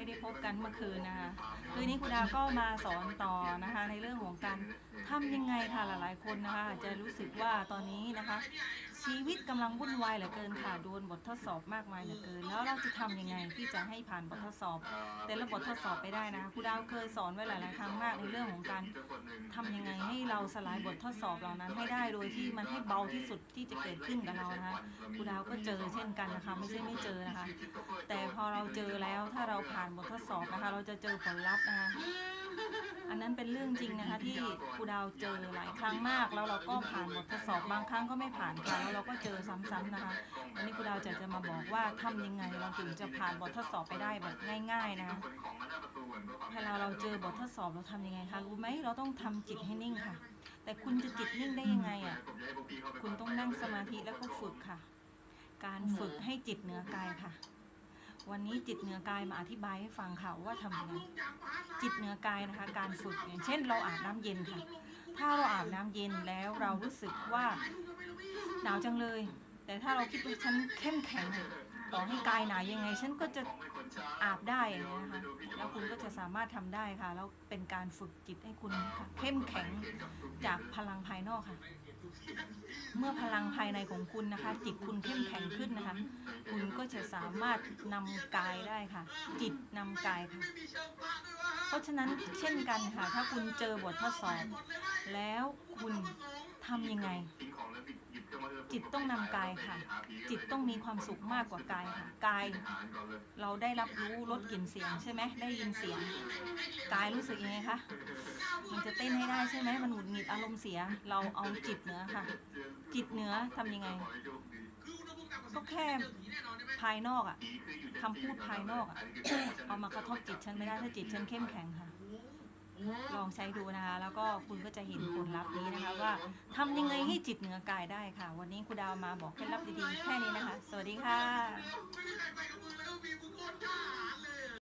ไม่ได้พบกันเมื่อคืนนะคะคืนนี้คุณดาวก็มาสอนต่อนะคะ ในเรื่องของการทำยังไงค่ะหลายๆคนนะคะจะรู้สึกว่าตอนนี้นะคะ ชีวิตกำลังวุ่นวายเหลือเกินค่ะโดนบททดสอบมากมายเหลือเกิน แล้วเราจะทำยังไงที่จะให้ผ่านบททดสอบ แต่ละบททดสอบไปได้นะคะครูดาวเคยสอนไว้หลายๆครั้งมากในเรื่องของการทำยังไงให้เราสลายบททดสอบเหล่านั้นให้ได้โดยที่มันให้เบาที่สุดที่จะเกิดขึ้นกับเรานะคะครูดาวก็เจอเช่นกันนะคะ ไม่ใช่ไม่เจอนะคะ แต่พอเราเจอแล้วถ้าเราผ่านบททดสอบนะคะ เราจะเจอผลลัพธ์นะคะ อันนั้นเป็นเรื่องจริงนะคะที่ครูดาวเจอหลายครั้งมากแล้วเราก็ผ่านบททดสอบบางครั้งก็ไม่ผ่านค่ะเราก็เจอซ้ำๆนะคะวันนี้ครูดาวจะจะมาบอกว่าทำยังไงเราถึงจะผ่านบททดสอบไปได้แบบง่าย ๆนะคะเวลาเราเจอบททดสอบเราทำยังไงคะรู้ไหมเราต้องทำจิตให้นิ่งค่ะ แต่คุณจะจิตนิ่งได้ยังไงอะคุณต้องนั่งสมาธิแล้วก็ฝึกค่ะ การฝึกให้จิตเหนือกายค่ะ วันนี้จิตเหนือกายมาอธิบายให้ฟังค่ะว่าทำยังไงจิตเหนือกายนะคะ การฝึกอย่างเช่น เราอาบน้ำเย็นค่ะ ถ้าเราอาบน้ำเย็นแล้วเรารู้สึกว่าหนาวจังเลย แต่ถ้าเราคิดว่าฉันเข้มแข็งต่อให้กายหนาวยังไง ฉันก็จะอาบได้อย่างนี้นะคะ แล้วคุณก็จะสามารถทำได้ค่ะ แล้วเป็นการฝึกจิตให้คุณค่ะเข้มแข็งจากพลังภายนอกค่ะ เมื่อพลังภายในของคุณนะคะ จิตคุณเข้มแข็งขึ้นนะคะ คุณก็จะสามารถนำกายได้ค่ะ จิตนำกายค่ะ เพราะฉะนั้นเช่นกันค่ะ ถ้าคุณเจอบททดสอบแล้วคุณทำยังไง จิตต้องนำกายค่ะ จิตต้องมีความสุขมากกว่ากายค่ะกาย เราได้รับรู้รสกลิ่นเสียงใช่ไหมได้ยินเสียงกายรู้สึกยังไงคะมันจะเต้นให้ได้ใช่ไหมมันหงุดหงิดอารมณ์เสีย เราเอาจิตเหนือค่ะ จิตเหนือทำยังไง ก็แค่ภายนอกอะคำพูดภายนอกอะเอามากระทบจิตฉันไม่ได้ถ้าจิตฉันเข้มแข็งค่ะ ลองใช้ดูนะคะ แล้วก็คุณก็จะเห็นผลลัพธ์นี้นะคะ ว่าทำยังไงให้จิตเหนือกายได้ค่ะ วันนี้คุณดาวมาบอกเคล็ดลับดีๆแค่นี้นะคะ สวัสดีค่ะ